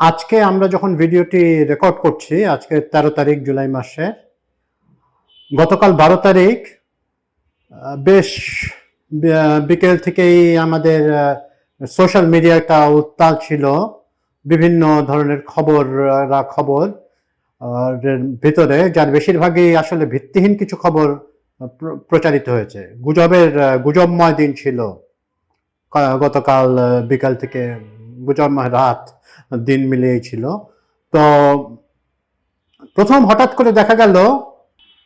আজকে আমরা যখন ভিডিওটি রেকর্ড করছি, আজকে তেরো তারিখ জুলাই মাসে, গতকাল বারো তারিখ বেশ বিকেল থেকেই আমাদের সোশ্যাল মিডিয়াটা উত্তাল ছিল, বিভিন্ন ধরনের খবর খবর ভিতরে যার বেশিরভাগই আসলে ভিত্তিহীন কিছু খবর প্র- প্রচারিত হয়েছে। গুজবের গুজবময় দিন ছিল গতকাল বিকাল থেকে গুজবময় রাত। দিন মিলিয়েই ছিল। তো প্রথম হঠাৎ করে দেখা গেল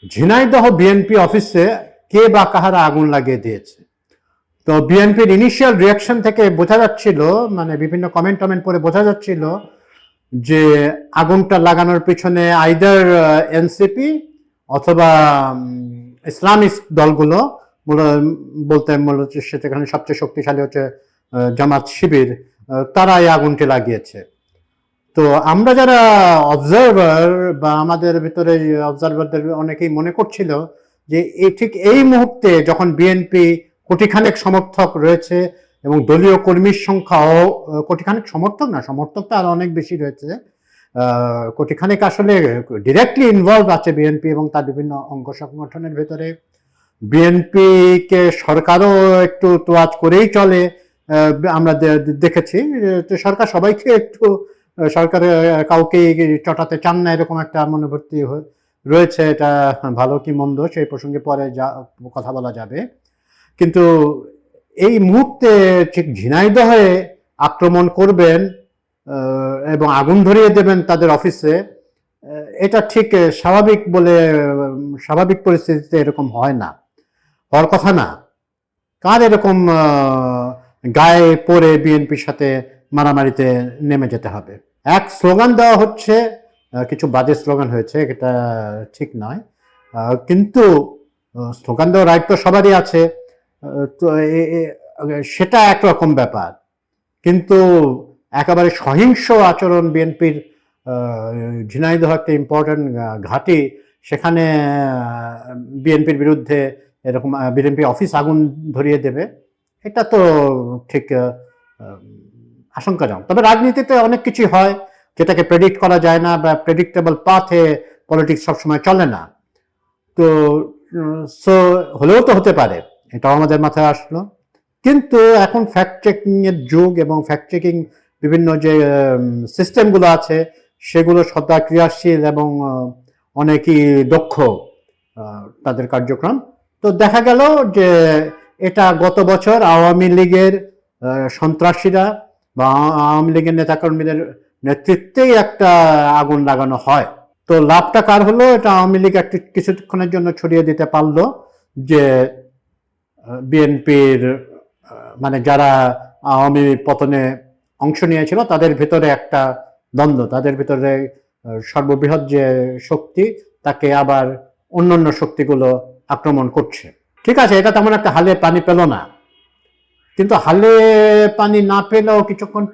ঝিনাইদহ বিএনপি অফিসে কে বা কাহারা আগুন লাগিয়ে দিয়েছে। তো বিএনপির ইনিশিয়াল রিয়াকশন থেকে বোঝা যাচ্ছিল মানে বিভিন্ন কমেন্ট টমেন্ট পরে বোঝা যাচ্ছিল যে আগুনটা লাগানোর পিছনে আইদার এনসিপি অথবা উম, ইসলামিক দলগুলো বলতে মূলত সেখানে সবচেয়ে শক্তিশালী হচ্ছে জামাত শিবির তারা এই আগুনটি লাগিয়েছে। তো আমরা যারা অবজারভার বা আমাদের ভিতরে অবজারভারদের অনেকেই মনে করছিল যে ঠিক এই মুহূর্তে যখন বিএনপি কোটিখানেক সমর্থক রয়েছে এবং দলীয় কর্মীর সংখ্যাও কোটিখানেক সমর্থক না, সমর্থক তো আরও অনেক বেশি রয়েছে কোটিখানেক আসলে ডিরেক্টলি ইনভলভ আছে বিএনপি এবং তার বিভিন্ন অঙ্গ সংগঠনের ভেতরে। বিএনপিকে সরকারও একটু তোয়াজ করেই চলে আমরা দেখেছি সরকার সবাইকে একটু সরকার কাউকে চটাতে চান না এরকম একটা মনোভূতি হয়ে- রয়েছে, এটা ভালো কি মন্দ সেই প্রসঙ্গে পরে যা, কথা বলা যাবে। কিন্তু এই মুহূর্তে ঠিক ঝিনাইদহে আক্রমণ করবেন এবং আগুন ধরিয়ে দেবেন তাদের অফিসে এটা ঠিক স্বাভাবিক বলে, স্বাভাবিক পরিস্থিতিতে এরকম হয় না। হওয়ার কথা না। কার এরকম গায়ে পড়ে বিএনপির সাথে মারামারিতে নেমে যেতে হবে। এক স্লোগান দেওয়া হচ্ছে কিছু বাজে স্লোগান হয়েছে, এটা ঠিক নয়। কিন্তু স্লোগান দেওয়ার রাইট তো সবারই আছে। তো সেটা একরকম ব্যাপার। কিন্তু একেবারে সহিংস আচরণ বিএনপির ঝিনাইদহ একটা ইম্পর্টেন্ট ঘাঁটি। সেখানে বিএনপির বিরুদ্ধে এরকম বিএনপি অফিস আগুন ধরিয়ে দেবে। এটা তো ঠিক আশঙ্কাজনক। তবে রাজনীতিতে অনেক কিছু হয় যেটাকে প্রেডিক্ট করা যায় না বা প্রেডিক্টেবল পাথে পলিটিক্স সবসময় চলে না। তো সো হলেও তো হতে পারে, এটাও আমাদের মাথায় আসলো। কিন্তু এখন ফ্যাক্ট চেকিং এর যুগ এবং ফ্যাক্ট চেকিং বিভিন্ন যে সিস্টেমগুলো আছে, সেগুলো সদা ক্রিয়াশীল এবং অনেকই দক্ষ তাদের কার্যক্রম। তো দেখা গেল যে, এটা গত বছর আওয়ামী লীগের সন্ত্রাসীরা বা আওয়ামী লীগের নেতাকর্মীদের নেতৃত্বেই একটা আগুন লাগানো হয়। তো লাভটা কার হলো? এটা আওয়ামী লীগ একটি কিছুক্ষণের জন্য ছড়িয়ে দিতে পারল যে, বিএনপির মানে যারা আওয়ামী পতনে অংশ নিয়েছিল, তাদের ভিতরে একটা দ্বন্দ্ব, তাদের ভিতরে, সর্ববৃহৎ যে শক্তি, তাকে আবার অন্যান্য শক্তিগুলো আক্রমণ করছে। ঠিক আছে, এটা তেমন একটা হালে পানি পেল না। কিন্তু হালে পানি না পেলেও কিছুক্ষণ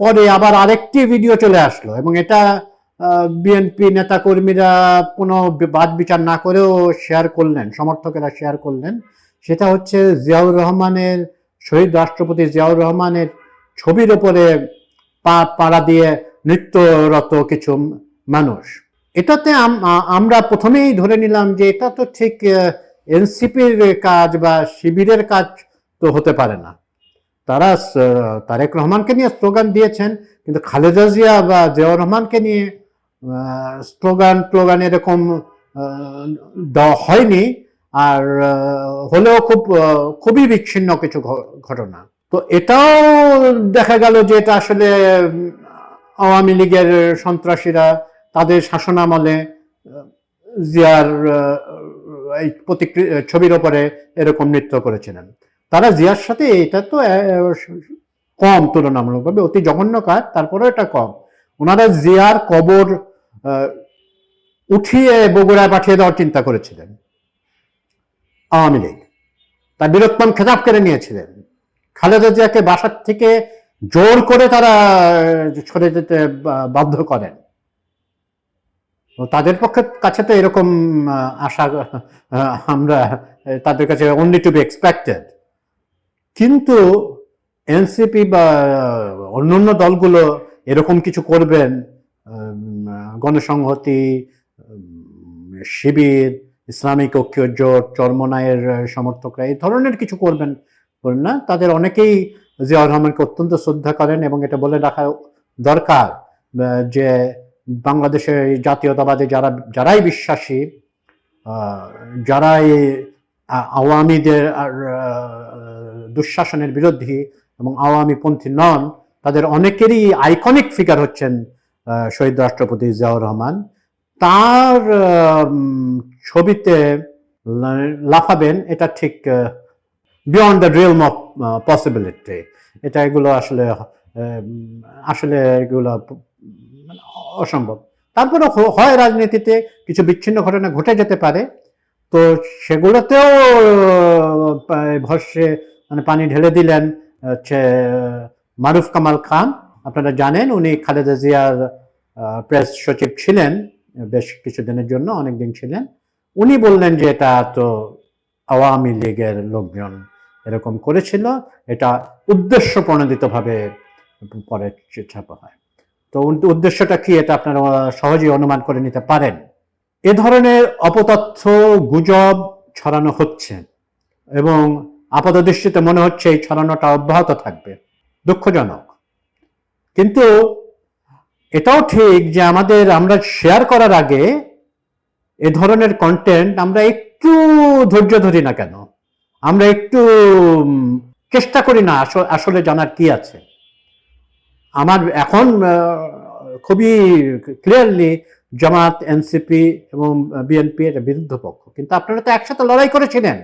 পরে আবার আরেকটি ভিডিও চলে আসলো এবং এটা বিএনপি নেতা কর্মীরা কোনো বাদ বিচার না করেও শেয়ার করলেন, সমর্থকেরা শেয়ার করলেন। সেটা হচ্ছে জিয়াউর রহমানের, শহীদ রাষ্ট্রপতি জিয়াউর রহমানের ছবির ওপরে পা, পাড়া দিয়ে নৃত্যরত কিছু মানুষ। এটাতে আমরা প্রথমেই ধরে নিলাম যে এটা তো ঠিক এনসিপির কাজ বা শিবিরের কাজ তো হতে পারে না। তারা তারেক রহমানকে নিয়ে স্লোগান দিয়েছেন, কিন্তু খালেদা জিয়া বা জিয়াউর রহমানকে নিয়ে স্লোগান টোগান এরকম দেওয়া হয়নি। আর হলেও খুব খুবই বিচ্ছিন্ন কিছু ঘটনা। তো এটাও দেখা গেল যে এটা আসলে আওয়ামী লীগের সন্ত্রাসীরা তাদের শাসনামলে জিয়ার এই প্রতিক্রি- ছবির ওপরে এরকম নৃত্য করেছিলেন। তারা জিয়ার সাথে এটা তো কম তুলনামূলকভাবে, অতি জঘন্য কাজ, তারপরেও এটা কম। ওনারা জিয়ার কবর উঠিয়ে বগুড়ায় পাঠিয়ে দেওয়ার চিন্তা করেছিলেন। আওয়ামী লীগ। তার বীরত্তম খেতাব কেড়ে নিয়েছিলেন। খালেদা জিয়াকে বাসার থেকে জোর করে তারা সরে যেতে বাধ্য করেন। তাদের পক্ষে কাছে তো এরকম আশা আমরা তাদের কাছে অনলি টু বি এক্সপেক্টেড কিন্তু এনসিপি বা অন্যান্য দলগুলো এরকম কিছু করবেন গণসংহতি শিবির, ইসলামিক ঐক্য জোট, চরমনায়ের সমর্থকরা, এই ধরনের কিছু করবেন না। তাদের অনেকেই জিয়াউর রহমানকে অত্যন্ত শ্রদ্ধা করেন এবং এটা বলে রাখা দরকার যে বাংলাদেশের জাতীয়তাবাদে যারা, যারাই বিশ্বাসী যারাই আওয়ামীদের দুঃশাসনের বিরোধী এবং আওয়ামী পন্থী নন, তাদের অনেকেরই আইকনিক ফিগার হচ্ছেন শহীদ রাষ্ট্রপতি জিয়াউর রহমান। তার ছবিতে লাফাবেন, এটা ঠিক beyond the realm of possibility এটা এগুলো আসলে আসলে এগুলো মানে অসম্ভব তারপরে হয় রাজনীতিতে, কিছু বিচ্ছিন্ন ঘটনা ঘটে যেতে পারে। তো সেগুলোতেও ভস্যে মানে পানি ঢেলে দিলেন, হচ্ছে, মারুফ কামাল খান। আপনারা জানেন, উনি খালেদা জিয়ার প্রেস সচিব ছিলেন, বেশ কিছুদিনের জন্য অনেকদিন ছিলেন। উনি বললেন যে, এটা তো আওয়ামী লীগের লোকজন এরকম করেছিল, এটা উদ্দেশ্য প্রণোদিতভাবে পরে ছাপা হয়। তো উদ্দেশ্যটা কি এটা আপনারা সহজেই অনুমান করে নিতে পারেন। এ ধরনের অপতথ্য, গুজব ছড়ানো হচ্ছে এবং আপাত দৃষ্টিতে মনে হচ্ছে এই ছড়ানোটা অব্যাহত থাকবে। দুঃখজনক। কিন্তু এটাও ঠিক যে আমাদের আমরা শেয়ার করার আগে এ ধরনের কন্টেন্ট আমরা একটু ধৈর্য ধরি না কেন? আমরা একটু চেষ্টা করি না আসলে জানার কি আছে। আমার এখন খুবই ক্লিয়ারলি জামাত এনসিপি এবং বিএনপি এটা বিরুদ্ধ পক্ষ। কিন্তু আপনারা তো একসাথে লড়াই করেছিলেন।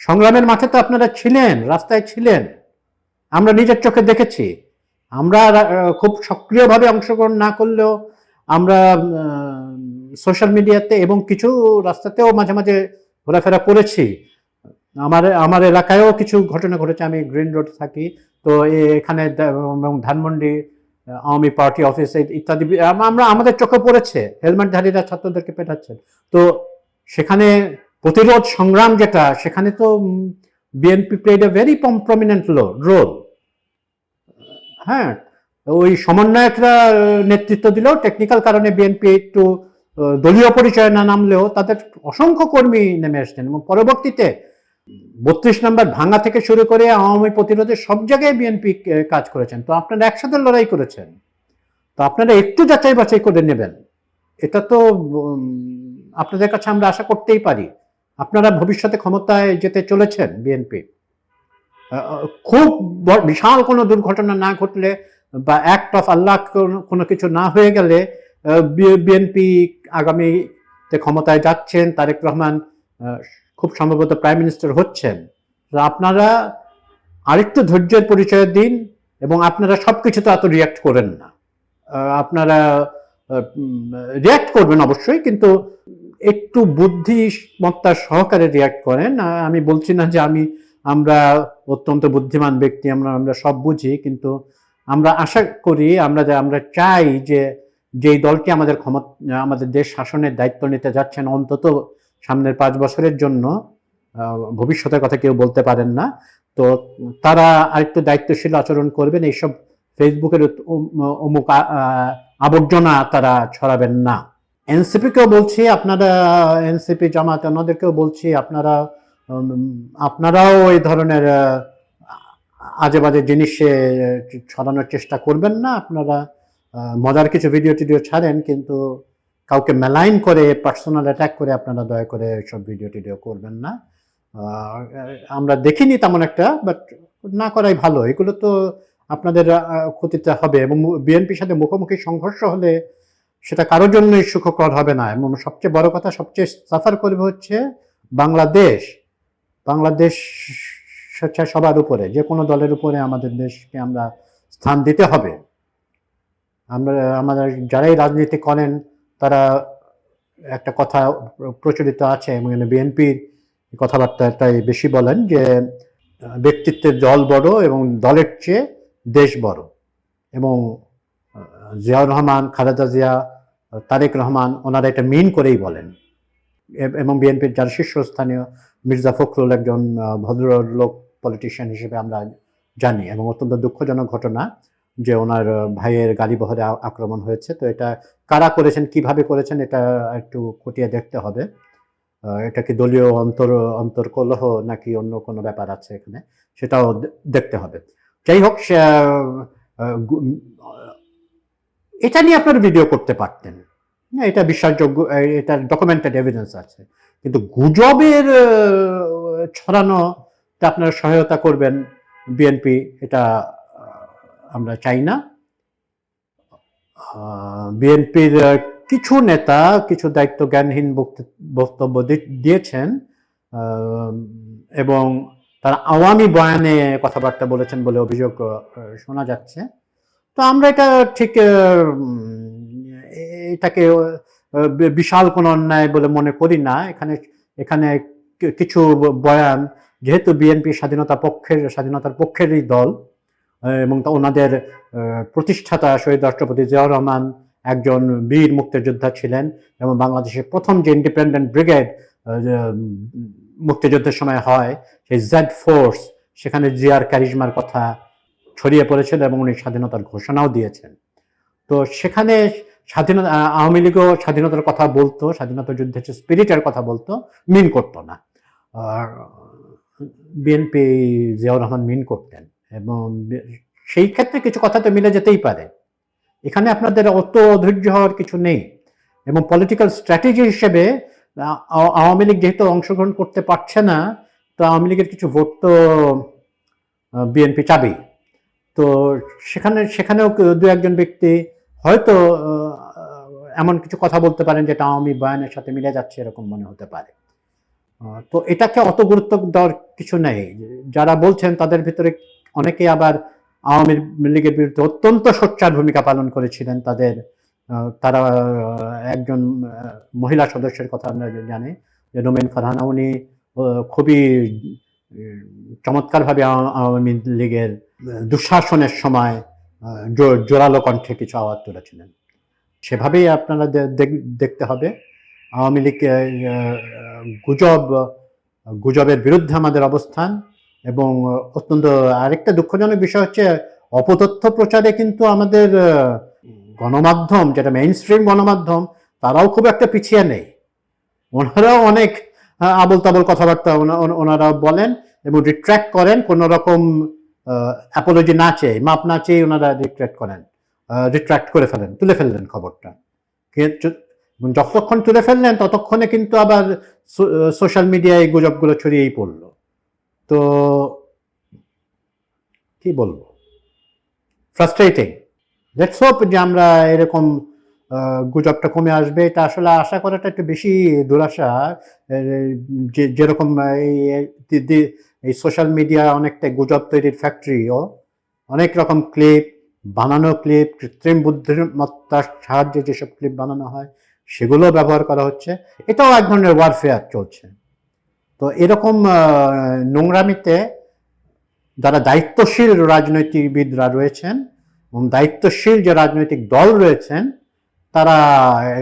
সংগ্রামের মাঠে তো আপনারা ছিলেন, রাস্তায় ছিলেন। আমরা নিজের চোখে দেখেছি। আমরা খুব সক্রিয়ভাবে অংশগ্রহণ না করলেও আমরা সোশ্যাল মিডিয়াতে এবং কিছু রাস্তাতেও মাঝে মাঝে ঘোরাফেরা করেছি। আমার আমার এলাকায়ও কিছু ঘটনা ঘটেছে। আমি গ্রিন রোড থাকি। তো এখানে ধানমন্ডি আওয়ামী পার্টি অফিসে ইত্যাদি আমরা, আমাদের চোখে পড়েছে হেলমেটধারীরা ছাত্রদেরকে পেটাচ্ছে। তো সেখানে প্রতিরোধ সংগ্রাম যেটা, সেখানে তো BNP played a very prominent role হ্যাঁ ওই সমন্বয়করা নেতৃত্ব দিলেও টেকনিক্যাল কারণে বিএনপি একটু দলীয় পরিচয় না নামলেও তাদের অসংখ্য কর্মী নেমে আসছেন এবং পরবর্তীতে বত্রিশ নম্বর ভাঙা থেকে শুরু করে আওয়ামী প্রতিরোধে সব জায়গায় বিএনপি কাজ করেছেন। তো আপনারা একসাথে লড়াই করেছেন। তো আপনারা একটু যাচাই বাছাই করে নেবেন। এটা তো আপনাদের কাছে আমরা আশা করতেই পারি। আপনারা ভবিষ্যতে ক্ষমতায় যেতে চলেছেন বিএনপি খুব বিশাল কোনো দুর্ঘটনা না ঘটলে বা অ্যাক্ট অফ আল্লাহ কোনো- কিছু না হয়ে গেলে বিএনপি আগামীতে ক্ষমতায় যাচ্ছেন তারেক রহমান খুব সম্ভবত প্রাইম মিনিস্টার হচ্ছেন। আপনারা আরেকটু ধৈর্যের পরিচয় দিন এবং আপনারা সব কিছুতে এত রিয়াক্ট করেন না। আপনারা রিয়াক্ট করবেন অবশ্যই, কিন্তু একটু বুদ্ধিমত্তার সহকারে রিয়াক্ট করেন। আমি বলছি না যে আমি, আমরা অত্যন্ত বুদ্ধিমান ব্যক্তি, আমরা আমরা সব বুঝি, কিন্তু আমরা আশা করি, আমরা যে, আমরা চাই যে যেই দলটি আমাদের ক্ষমতা, আমাদের দেশ শাসনের দায়িত্ব নিতে যাচ্ছেন অন্তত সামনের পাঁচ বছরের জন্য ভবিষ্যতের কথা কেউ বলতে পারেন না। তো তারা আরেকটু দায়িত্বশীল আচরণ করবেন, এইসব ফেসবুকের অমুক আবর্জনা তারা ছড়াবেন না। এনসিপিকেও বলছি, আপনারা, এনসিপি জামাত অন্যদেরকেও বলছি, আপনারা আপনারাও এই ধরনের আজে বাজে জিনিসে ছড়ানোর চেষ্টা করবেন না। আপনারা মজার কিছু ভিডিও টিডিও ছাড়েন, কিন্তু কাউকে মেলাইন করে পার্সোনাল অ্যাটাক করে আপনারা দয়া করে সব ভিডিও টিডিও করবেন না। আমরা দেখিনি তেমন একটা বাট না করাই ভালো। এগুলো তো আপনাদের আহ, ক্ষতিতে হবে এবং বিএনপির সাথে মুখোমুখি সংঘর্ষ হলে সেটা কারোর জন্যই সুখকর হবে না। এবং সবচেয়ে বড় কথা সবচেয়ে সাফার করবে হচ্ছে বাংলাদেশ। বাংলাদেশ হচ্ছে সবার উপরে যে কোনো দলের উপরে আমাদের দেশকে আমরা স্থান দিতে হবে। আমরা আমাদের যারাই রাজনীতি করেন তারা একটা কথা প্রচলিত আছে এবং বিএনপির কথাবার্তাটাই বেশি বলেন যে ব্যক্তিত্বের দল বড় এবং দলের চেয়ে দেশ বড়। এবং জিয়াউর রহমান, খালেদা জিয়া, তারেক রহমান ওনারা এটা মিন করেই বলেন। এবং বিএনপির যারা শীর্ষস্থানীয় মির্জা ফখরুল একজন ভদ্রলোক পলিটিশিয়ান হিসেবে আমরা জানি এবং অত্যন্ত দুঃখজনক ঘটনা। যে ওনার ভাইয়ের গাড়িবহরে আক্রমণ হয়েছে। তো এটা কারা করেছেন কীভাবে করেছেন এটা একটু খতিয়ে দেখতে হবে। এটা কি দলীয় অন্তর অন্তর্কলহ নাকি অন্য কোনো ব্যাপার আছে এখানে সেটাও দেখতে হবে। যাই হোক এটা নিয়ে আপনার ভিডিও করতে পারতেন। না, এটা বিশ্বাসযোগ্য এটা ডকুমেন্টেড এভিডেন্স আছে। কিন্তু গুজবের ছড়ানো আপনারা সহায়তা করবেন বিএনপি এটা আমরা চাই না। বিএনপির কিছু নেতা, কিছু দায়িত্ব জ্ঞানহীন বক্ত- বক্তব্য দিয়েছেন এবং তারা আওয়ামী বয়ানে কথাবার্তা বলেছেন বলে অভিযোগ শোনা যাচ্ছে। তো আমরা এটা ঠিক এটাকে বিশাল কোনো অন্যায় বলে মনে করি না। এখানে এখানে কিছু বয়ান, যেহেতু বিএনপি স্বাধীনতা পক্ষের, স্বাধীনতার পক্ষেরই দল এবং ওনাদের প্রতিষ্ঠাতা শহীদ রাষ্ট্রপতি জিয়াউর রহমান একজন বীর মুক্তিযোদ্ধা ছিলেন এবং বাংলাদেশের প্রথম যে ইন্ডিপেন্ডেন্ট ব্রিগেড মুক্তিযুদ্ধের সময় হয়, সেই জেড ফোর্স সেখানে জিয়ার ক্যারিজমার কথা ছড়িয়ে পড়েছিল এবং উনি স্বাধীনতার ঘোষণাও দিয়েছেন। তো সেখানে স্বাধীনতা আওয়ামী লীগও স্বাধীনতার কথা বলতো, স্বাধীনতা যুদ্ধের যে স্পিরিটের কথা বলতো, মিন করতো না। আর, বিএনপি জিয়াউর রহমান মিন করতেন। এবং সেই ক্ষেত্রে কিছু কথা তো মিলে যেতেই পারে। এখানে আপনাদের অত ধৈর্য হওয়ার কিছু নেই এবং পলিটিক্যাল স্ট্র্যাটেজি হিসেবে আওয়ামী লীগ যেহেতু অংশগ্রহণ করতে পারছে না, তো আওয়ামী লীগের কিছু ভোট তো বিএনপি চাবেই। তো সেখানে, সেখানেও দু একজন ব্যক্তি হয়তো এমন কিছু কথা বলতে পারেন যেটা আওয়ামী বয়ানের সাথে মিলে যাচ্ছে এরকম মনে হতে পারে। তো এটাকে অত গুরুত্ব দেওয়ার কিছু নেই। যারা বলছেন তাদের ভিতরে অনেকে আবার আওয়ামী লীগের বিরুদ্ধে অত্যন্ত সোচ্চার ভূমিকা পালন করেছিলেন তাদের তারা একজন মহিলা সদস্যের কথা আমরা জানি যে রোমেন ফারহানা, উনি খুবই চমৎকারভাবে আওয়ামী লীগের দুঃশাসনের সময় জোরালো কণ্ঠে কিছু আওয়াজ তুলেছিলেন। সেভাবেই আপনারা দেখ- দেখতে হবে। আওয়ামী লীগ গুজব, গুজবের বিরুদ্ধে আমাদের অবস্থান। এবং অত্যন্ত আরেকটা দুঃখজনক বিষয় হচ্ছে, অপতথ্য প্রচারে কিন্তু আমাদের গণমাধ্যম, যেটা মেইন স্ট্রিম গণমাধ্যম, তারাও খুব একটা পিছিয়ে নেই। ওনারাও অনেক আবল তাবল কথাবার্তা ওনা- ওনা- ওনারা বলেন এবং রিট্র্যাক্ট করেন, কোনো রকম অ্যাপোলজি না চেয়ে, মাপ না চেয়ে ওনারা রিট্র্যাক্ট করেন রিট্র্যাক্ট করে ফেলেন, তুলে ফেললেন খবরটা। যতক্ষণ তুলে ফেললেন, ততক্ষণে কিন্তু আবার সোশ্যাল মিডিয়ায় গুজবগুলো ছড়িয়েই পড়ল। তো কি বলব? ফ্রাস্ট্রেটিং লেটস হোপ যে আমরা এরকম গুজবটা কমে আসবে। এটা আসলে আশা করাটা একটু বেশি দুরাশা। যে, যেরকম এই এই সোশ্যাল মিডিয়া অনেকটা গুজব তৈরির ফ্যাক্টরিও অনেক রকম ক্লিপ বানানো ক্লিপ কৃত্রিম বুদ্ধিমত্তার সাহায্যে যেসব ক্লিপ বানানো হয় সেগুলো ব্যবহার করা হচ্ছে। এটাও এক ধরনের ওয়ারফেয়ার চলছে। তো এরকম নোংরামিতে যারা দায়িত্বশীল রাজনৈতিকবিদরা রয়েছেন এবং দায়িত্বশীল যে রাজনৈতিক দল রয়েছেন, তারা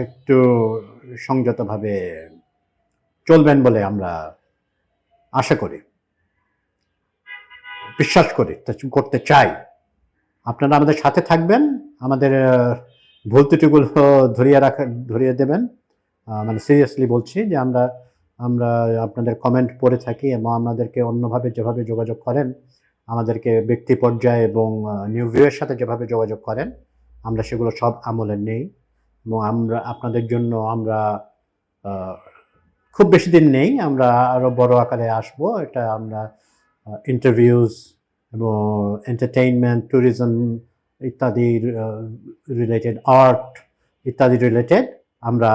একটু সংযতভাবে চলবেন বলে আমরা আশা করি। বিশ্বাস করি করতে চাই। আপনারা আমাদের সাথে থাকবেন, আমাদের ভুল ত্রুটিগুলো ধরিয়ে রাখা, ধরিয়ে দেবেন। মানে সিরিয়াসলি বলছি যে আমরা আমরা আপনাদের কমেন্ট পড়ে থাকি এবং আমাদেরকে অন্যভাবে যেভাবে যোগাযোগ করেন, আমাদেরকে ব্যক্তি পর্যায়ে এবং নিউ ভিউয়ের সাথে যেভাবে যোগাযোগ করেন, আমরা সেগুলো সব আমলে নেই এবং আমরা, আপনাদের জন্য আমরা খুব বেশি দিন নেই, আমরা আরও বড় আকারে আসব। এটা আমরা ইন্টারভিউজ এবং এন্টারটেইনমেন্ট ট্যুরিজম ইত্যাদি রিলেটেড আর্ট ইত্যাদি রিলেটেড আমরা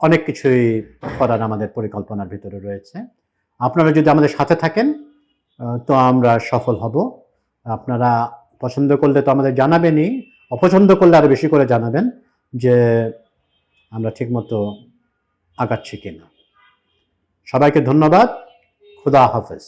অনেক কিছুই করার আমাদের পরিকল্পনার ভিতরে রয়েছে। আপনারা যদি আমাদের সাথে থাকেন তো আমরা সফল হব। আপনারা পছন্দ করলে তো আমাদের জানাবেনই, অপছন্দ করলে আরও বেশি করে জানাবেন যে আমরা ঠিকমতো আগাচ্ছি কিনা। সবাইকে ধন্যবাদ। খুদা হাফেজ।